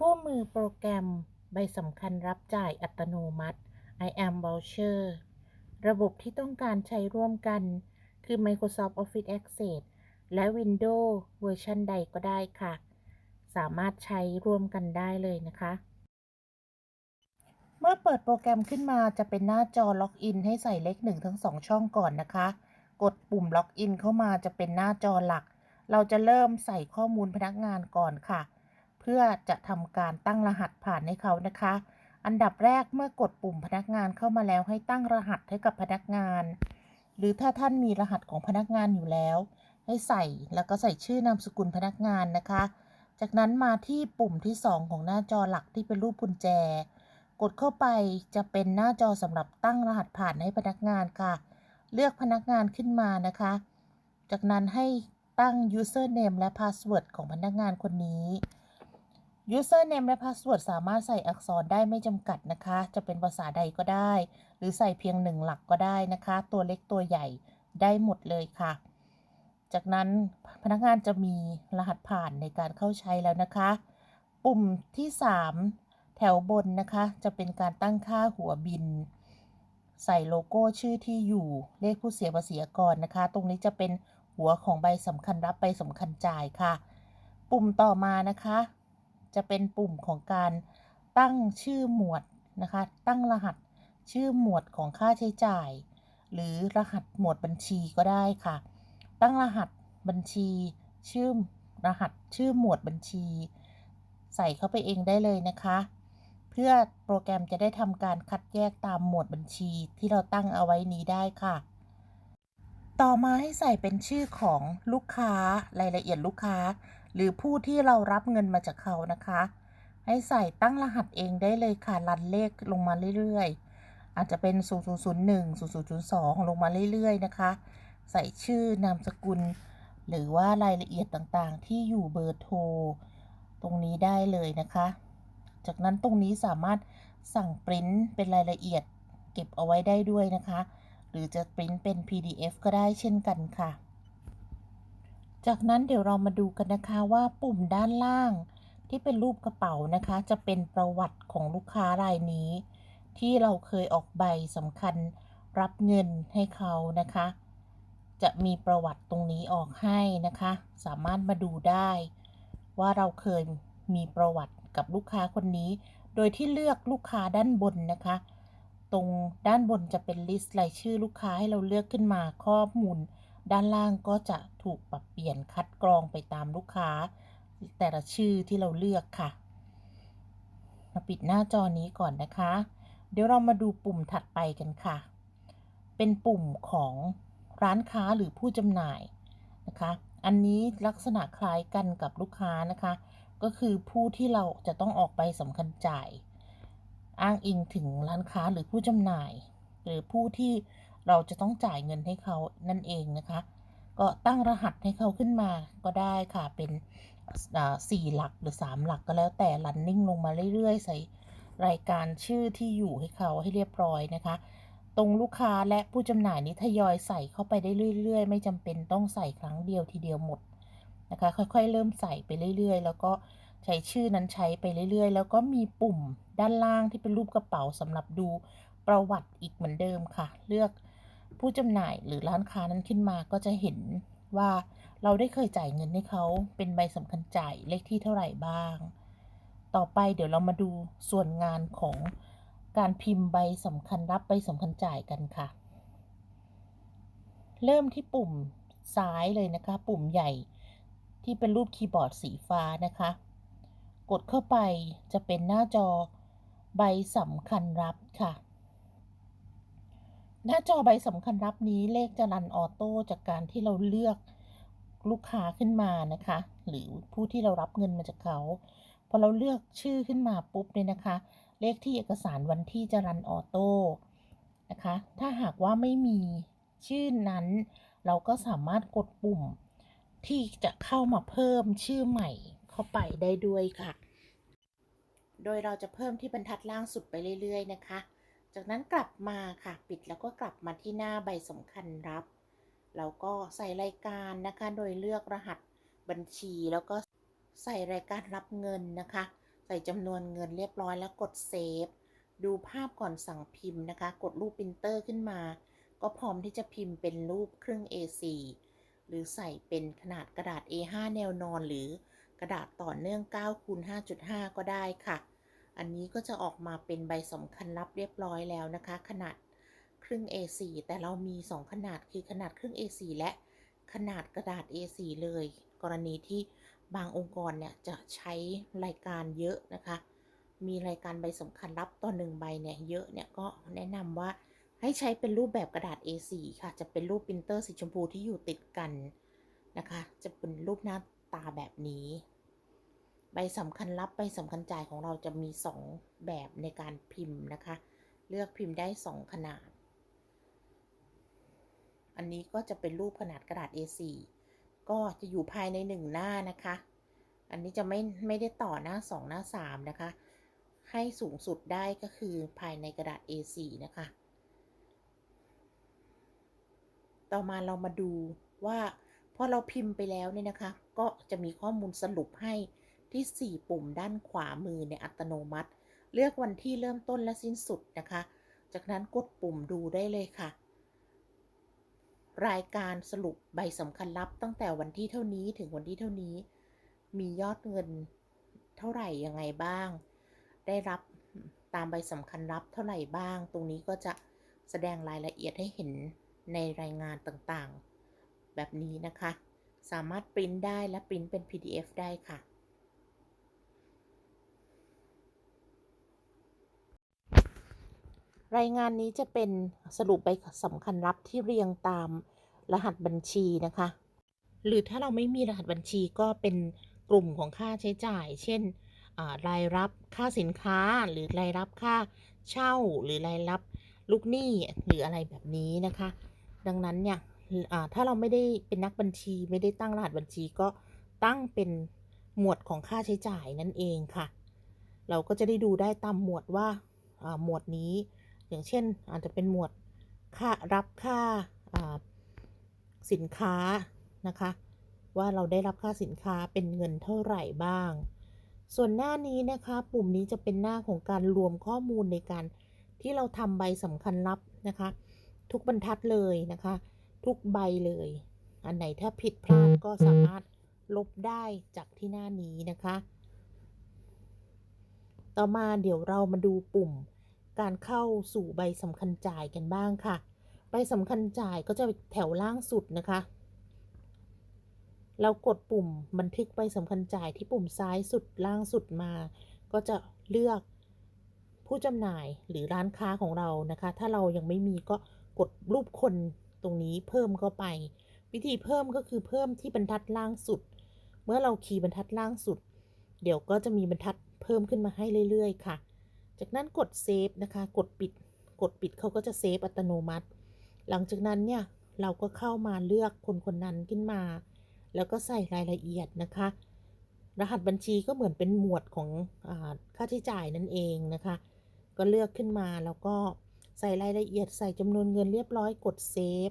คู่มือโปรแกรม ใบสำคัญรับจ่ายอัตโนมัติ I am Voucher ระบบที่ต้องการใช้ร่วมกัน คือ Microsoft Office Access และ Windows เวอร์ชันใดก็ได้ค่ะ สามารถใช้ร่วมกันได้เลยนะคะ เมื่อเปิดโปรแกรมขึ้นมาจะเป็นหน้าจอล็อกอินให้ใส่เลขหนึ่งทั้งสองช่องก่อนนะคะ กดปุ่มล็อกอินเข้ามาจะเป็นหน้าจอหลัก เราจะเริ่มใส่ข้อมูลพนักงานก่อนค่ะ เพื่อจะทำการตั้งรหัสผ่านให้เขานะคะ อันดับแรกเมื่อกดปุ่มพนักงานเข้ามาแล้วให้ตั้งรหัสให้กับพนักงาน หรือถ้าท่านมีรหัสของพนักงานอยู่แล้ว ให้ใส่แล้วก็ใส่ชื่อนามสกุลพนักงานนะคะ จากนั้นมาที่ปุ่มที่ 2 ของหน้าจอหลักที่เป็นรูปกุญแจ กดเข้าไปจะเป็นหน้าจอสำหรับตั้งรหัสผ่านให้พนักงานค่ะ เลือกพนักงานขึ้นมานะคะ จากนั้นให้ตั้ง username และ password ของพนักงานคนนี้ username และ password สามารถใส่อักษรได้ไม่จำกัดนะคะ จะเป็นภาษาใดก็ได้ หรือใส่เพียงหนึ่งหลักก็ได้นะคะ ตัวเล็กตัวใหญ่ได้หมดเลยค่ะ จากนั้นพนักงานจะมีรหัสผ่านในการเข้าใช้แล้วนะคะ ปุ่มที่ 3 แถวบนนะคะ จะเป็นการตั้งค่าหัวบิน ใส่โลโก้ชื่อที่อยู่เลขผู้เสียภาษีก่อนนะคะ ตรงนี้จะเป็นหัวของใบสำคัญรับใบสำคัญจ่ายค่ะ ปุ่มต่อมานะคะ จะเป็นปุ่มของการตั้งชื่อหมวดนะคะ ตั้งรหัสชื่อหมวดของค่าใช้จ่าย หรือรหัสหมวดบัญชีก็ได้ค่ะ ตั้งรหัสบัญชี ชื่อรหัสชื่อหมวดบัญชี ใส่เข้าไปเองได้เลยนะคะ เพื่อโปรแกรมจะได้ทำการคัดแยกตามหมวดบัญชีที่เราตั้งเอาไว้นี้ได้ค่ะ ต่อมาให้ใส่เป็นชื่อของลูกค้ารายละเอียดลูกค้า หรือผู้ที่เรารับเงินมาจากเขานะคะ ให้ใส่ตั้งรหัสเองได้เลยค่ะรันเลขลงมาเรื่อยๆ อาจจะเป็น 0001 0002 ลงมาเรื่อยๆ นะคะ ใส่ชื่อนามสกุล หรือว่ารายละเอียดต่างๆ ที่อยู่เบอร์โทร ตรงนี้ได้เลยนะคะ จากนั้นตรงนี้สามารถสั่งปริ้นเป็นรายละเอียด เก็บเอาไว้ได้ด้วยนะคะ หรือจะปริ้นเป็น PDF ก็ได้เช่นกันค่ะ จากนั้นเดี๋ยวเรามาดูกันนะคะว่าปุ่มด้านล่าง ที่เป็นรูปกระเป๋านะคะ จะเป็นประวัติของลูกค้ารายนี้ ที่เราเคยออกใบสำคัญรับเงินให้เขานะคะ จะมีประวัติตรงนี้ออกให้นะคะ สามารถมาดูได้ ว่าเราเคยมีประวัติกับลูกค้าคนนี้ โดยที่เลือกลูกค้าด้านบนนะคะ ตรงด้านบนจะเป็นลิสต์รายชื่อลูกค้าให้เราเลือกขึ้นมาข้อมูล ด้านล่างก็จะถูกปรับเปลี่ยนคัดกรองไปตามลูกค้า แต่ละชื่อที่เราเลือกค่ะ มาปิดหน้าจอนี้ก่อนนะคะ เดี๋ยวเรามาดูปุ่มถัดไปกันค่ะ เป็นปุ่มของร้านค้าหรือผู้จำหน่ายนะคะ อันนี้ลักษณะคล้ายกันกับลูกค้านะคะ ก็คือผู้ที่เราจะต้องออกไปสำคัญจ่าย อ้างอิงถึงร้านค้าหรือผู้จำหน่าย หรือผู้ที่ เราจะต้องจ่ายเงินให้เขานั่นเองนะคะ ก็ตั้งรหัสให้เขาขึ้นมาก็ได้ค่ะเป็นสี่หลักหรือ3หลักก็แล้วแต่ running ลงมาเรื่อยๆ ใส่รายการชื่อที่อยู่ให้เขาให้เรียบร้อยนะคะ ตรงลูกค้าและผู้จำหน่ายนี้ทยอยใส่เข้าไปได้เรื่อย ๆ ไม่จำเป็นต้องใส่ครั้งเดียวทีเดียวหมดนะคะ ค่อยๆ เริ่มใส่ไปเรื่อยๆ แล้วก็ใช้ชื่อนั้นใช้ไปเรื่อยๆ แล้วก็มีปุ่มด้านล่างที่เป็นรูปกระเป๋าสำหรับดูประวัติอีกเหมือนเดิมค่ะ เลือก ผู้จำหน่ายหรือร้านค้านั้นขึ้นมาก็จะเห็นว่าเราได้เคยจ่ายเงินให้เขาเป็นใบสำคัญจ่ายเลขที่เท่าไหร่บ้าง ต่อไปเดี๋ยวเรามาดูส่วนงานของการพิมพ์ใบสำคัญรับใบสำคัญจ่ายกันค่ะ เริ่มที่ปุ่มซ้ายเลยนะคะ ปุ่มใหญ่ที่เป็นรูปคีย์บอร์ดสีฟ้านะคะ กดเข้าไปจะเป็นหน้าจอใบสำคัญรับค่ะ หน้าจอใบสำคัญรับนี้เลขจะรันออโต้จากการที่เราเลือกลูกค้าขึ้นมานะคะ หรือผู้ที่เรารับเงินมาจากเขาพอเราเลือกชื่อขึ้นมาปุ๊บเนี่ยนะคะ เลขที่เอกสารวันที่จะรันออโต้นะคะ ถ้าหากว่าไม่มีชื่อนั้น เราก็สามารถกดปุ่มที่จะเข้ามาเพิ่มชื่อใหม่เข้าไปได้ด้วยค่ะ โดยเราจะเพิ่มที่บรรทัดล่างสุดไปเรื่อย ๆ นะคะ จากนั้นกลับมาค่ะปิดแล้วก็กลับมาที่หน้าใบสำคัญรับแล้วก็ใส่รายการนะคะ โดยเลือกรหัสบัญชีแล้วก็ใส่รายการรับเงินนะคะ ใส่จำนวนเงินเรียบร้อยแล้วกดเซฟดูภาพก่อนสั่งพิมพ์นะคะ กดรูปปรินเตอร์ขึ้นมา ก็พร้อมที่จะพิมพ์เป็นรูปครึ่ง A4 หรือใส่เป็นขนาดกระดาษ A5 แนวนอนหรือกระดาษต่อเนื่อง9คูณ5.5 ก็ได้ค่ะ อันนี้ก็จะออกมาเป็นใบสำคัญรับเรียบร้อยแล้วนะคะ ขนาดครึ่ง A4 แต่เรามี 2 ขนาดคือขนาดครึ่ง A4 และขนาดกระดาษ A4 เลย กรณีที่บางองค์กรเนี่ยจะใช้รายการเยอะนะคะ มีรายการใบสำคัญรับต่อหนึ่งใบเนี่ยเยอะเนี่ยก็แนะนำว่าให้ใช้เป็นรูปแบบกระดาษ A4 ค่ะ จะเป็นรูปปรินเตอร์สีชมพูที่อยู่ติดกันนะคะ จะเป็นรูปหน้าตาแบบนี้ ใบสำคัญรับใบสำคัญจ่ายของเราจะมี 2 แบบในการพิมพ์นะคะ เลือกพิมพ์ได้ 2 ขนาด อันนี้ก็จะเป็นรูปขนาดกระดาษ A4 ก็จะอยู่ภายใน 1 หน้านะคะ อันนี้จะไม่ไม่ได้ต่อหน้า 2 หน้า 3 นะคะ ให้สูงสุดได้ก็คือภายในกระดาษ A4 นะคะ ต่อมาเรามาดูว่าพอเราพิมพ์ไปแล้วเนี่ยนะคะ ก็จะมีข้อมูลสรุปให้ ที่ 4 ปุ่มด้านขวามือในอัตโนมัติ เลือกวันที่เริ่มต้นและสิ้นสุดนะคะ จากนั้นกดปุ่มดูได้เลยค่ะ รายการสรุปใบสำคัญรับตั้งแต่วันที่เท่านี้ถึงวันที่เท่านี้ มียอดเงินเท่าไหร่ยังไงบ้าง ได้รับตามใบสำคัญรับเท่าไหร่บ้าง ตรงนี้ก็จะแสดงรายละเอียดให้เห็นในรายงานต่างๆ แบบนี้นะคะ สามารถปริ้นได้และปริ้นเป็น PDF ได้ค่ะ รายงานนี้จะเป็นสรุปใบสำคัญรับที่เรียงตามรหัสบัญชีนะคะ หรือถ้าเราไม่มีรหัสบัญชีก็เป็นกลุ่มของค่าใช้จ่าย เช่นรายรับค่าสินค้า หรือรายรับค่าเช่า หรือรายรับลูกหนี้หรืออะไรแบบนี้นะคะ ดังนั้นเนี่ยถ้าเราไม่ได้เป็นนักบัญชีไม่ได้ตั้งรหัสบัญชีก็ตั้งเป็นหมวดของค่าใช้จ่ายนั่นเองค่ะ เราก็จะได้ดูได้ตามหมวดว่าหมวดนี้ อย่างเช่น อาจจะเป็นหมวดค่ารับค่าสินค้านะคะ ว่าเราได้รับค่าสินค้าเป็นเงินเท่าไหร่บ้าง ส่วนหน้านี้นะคะปุ่มนี้จะเป็นหน้าของการรวมข้อมูลในการที่เราทำใบสำคัญรับนะคะ ทุกบรรทัดเลยนะคะ ทุกใบเลย อันไหนถ้าผิดพลาดก็สามารถลบได้จากที่หน้านี้นะคะ ต่อมาเดี๋ยวเรามาดูปุ่ม การเข้าสู่ใบสำคัญจ่ายกันบ้างค่ะ ใบสำคัญจ่ายก็จะแถวล่างสุดนะคะ เรากดปุ่มบันทึกใบสำคัญจ่ายที่ปุ่มซ้ายสุดล่างสุดมา ก็จะเลือกผู้จำหน่ายหรือร้านค้าของเรานะคะ ถ้าเรายังไม่มีก็กดรูปคนตรงนี้เพิ่มเข้าไป วิธีเพิ่มก็คือเพิ่มที่บรรทัดล่างสุด เมื่อเราคีย์บรรทัดล่างสุด เดี๋ยวก็จะมีบรรทัดเพิ่มขึ้นมาให้เรื่อย ๆ ค่ะ จากนั้นกดเซฟนะคะ กดปิด กดปิดเขาก็จะเซฟอัตโนมัติ หลังจากนั้นเนี่ยเราก็เข้ามาเลือกคนคนนั้นขึ้นมา แล้วก็ใส่รายละเอียดนะคะ รหัสบัญชีก็เหมือนเป็นหมวดของอค่าใช้จ่ายนั่นเองนะคะ ก็เลือกขึ้นมาแล้วก็ใส่รายละเอียดใส่จำนวนเงินเรียบร้อยกดเซฟ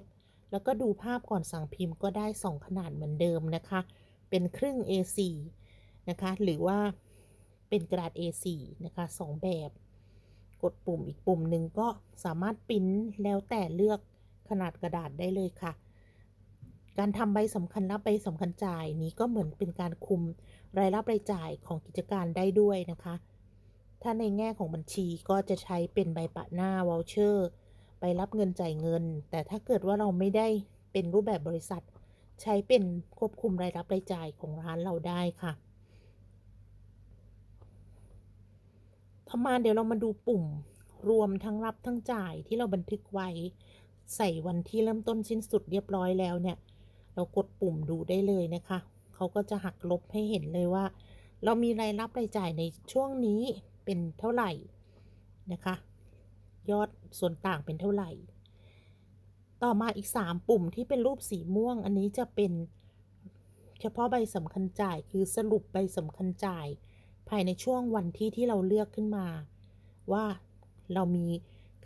แล้วก็ดูภาพก่อนสั่งพิมพ์ก็ได้ 2 ขนาดเหมือนเดิมนะคะ เป็นครึ่ง A4 นะคะ หรือว่า เป็นกระดาษ A4 นะคะ2แบบ กดปุ่มอีกปุ่มหนึ่งก็สามารถปิ้นแล้วแต่เลือกขนาดกระดาษได้เลยค่ะ การทำใบสำคัญรับใบสำคัญจ่ายนี้ก็เหมือนเป็นการคุมรายรับรายจ่ายของกิจการได้ด้วยนะคะ ถ้าในแง่ของบัญชีก็จะใช้เป็นใบปะหน้าวอลเชอร์ใบรับเงินจ่ายเงิน แต่ถ้าเกิดว่าเราไม่ได้เป็นรูปแบบบริษัท ใช้เป็นควบคุมรายรับรายจ่ายของร้านเราได้ค่ะ ต่อมาเดี๋ยวเรามาดูปุ่มรวมทั้งรับทั้งจ่ายที่เราบันทึกไว้ ใส่วันที่เริ่มต้นสิ้นสุดเรียบร้อยแล้วเนี่ย เรากดปุ่มดูได้เลยนะคะ เขาก็จะหักลบให้เห็นเลยว่า เรามีรายรับรายจ่ายในช่วงนี้เป็นเท่าไหร่นะคะ ยอดส่วนต่างเป็นเท่าไหร่ ต่อมาอีก 3 ปุ่มที่เป็นรูปสีม่วง อันนี้จะเป็นเฉพาะใบสำคัญจ่ายคือสรุปใบสำคัญจ่าย ภายในช่วงวันที่ที่เราเลือกขึ้นมา ว่าเรามี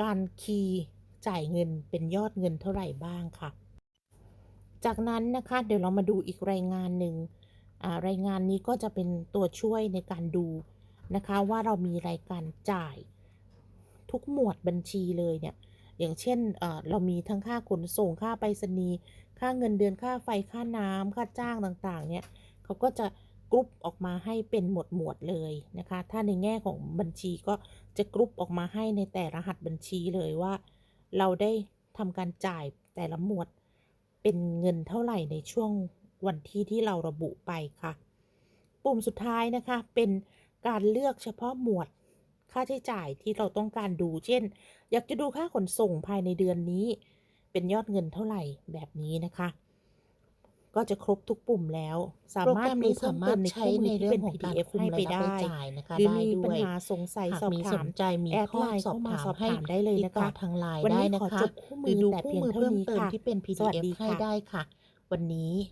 การคีย์จ่ายเงินเป็นยอดเงินเท่าไหร่บ้างค่ะ จากนั้นนะคะเดี๋ยวเรามาดูอีกรายงานหนึ่งรายงานนี้ก็จะเป็นตัวช่วยในการดูนะคะ ว่าเรามีรายการจ่ายทุกหมวดบัญชีเลยเนี่ยอย่างเช่นเออเรามีทั้งค่าขนส่งค่าไปรษณีย์ค่าเงินเดือนค่าไฟค่าน้ำค่าจ้างต่างๆเนี่ยเขาก็จะ กรุ๊ปออกมาให้เป็นหมวดๆเลยนะคะ ถ้าในแง่ของบัญชีก็จะกรุ๊ปออกมาให้ในแต่รหัสบัญชีเลยว่า เราได้ทำการจ่ายแต่ละหมวดเป็นเงินเท่าไหร่ในช่วงวันที่ที่เราระบุไปค่ะ ปุ่มสุดท้ายนะคะ เป็นการเลือกเฉพาะหมวดค่าใช้จ่ายที่เราต้องการดู เช่น อยากจะดูค่าขนส่งภายในเดือนนี้ เป็นยอดเงินเท่าไหร่แบบนี้นะคะ ก็จะครบทุกปุ่มแล้ว สาโปรมารแกถรมดูนี้เพิ่สามมารเติถมในใช้คู่มืในอที่เรื่อเป็งนของการ PDF คุมให้ไปรายรับได้รายจ่ายนะคะหรือได้มีด้ปัวญยหาสงสัยหากสอบมีถาสมนใจมีแอดข้อไลน์สอบเข้ามาถามสอบให้ถามได้เลยติดนะต่อคะทางไลน์วันได้นี้นะขอคะจบคู่หมืรืออดูแต่คู่เพียงมือเท่าเพิ่มนี้เติมค่ะที่เป็นสวัส PDF ดีให้ค่ะได้ค่ะ วันนี้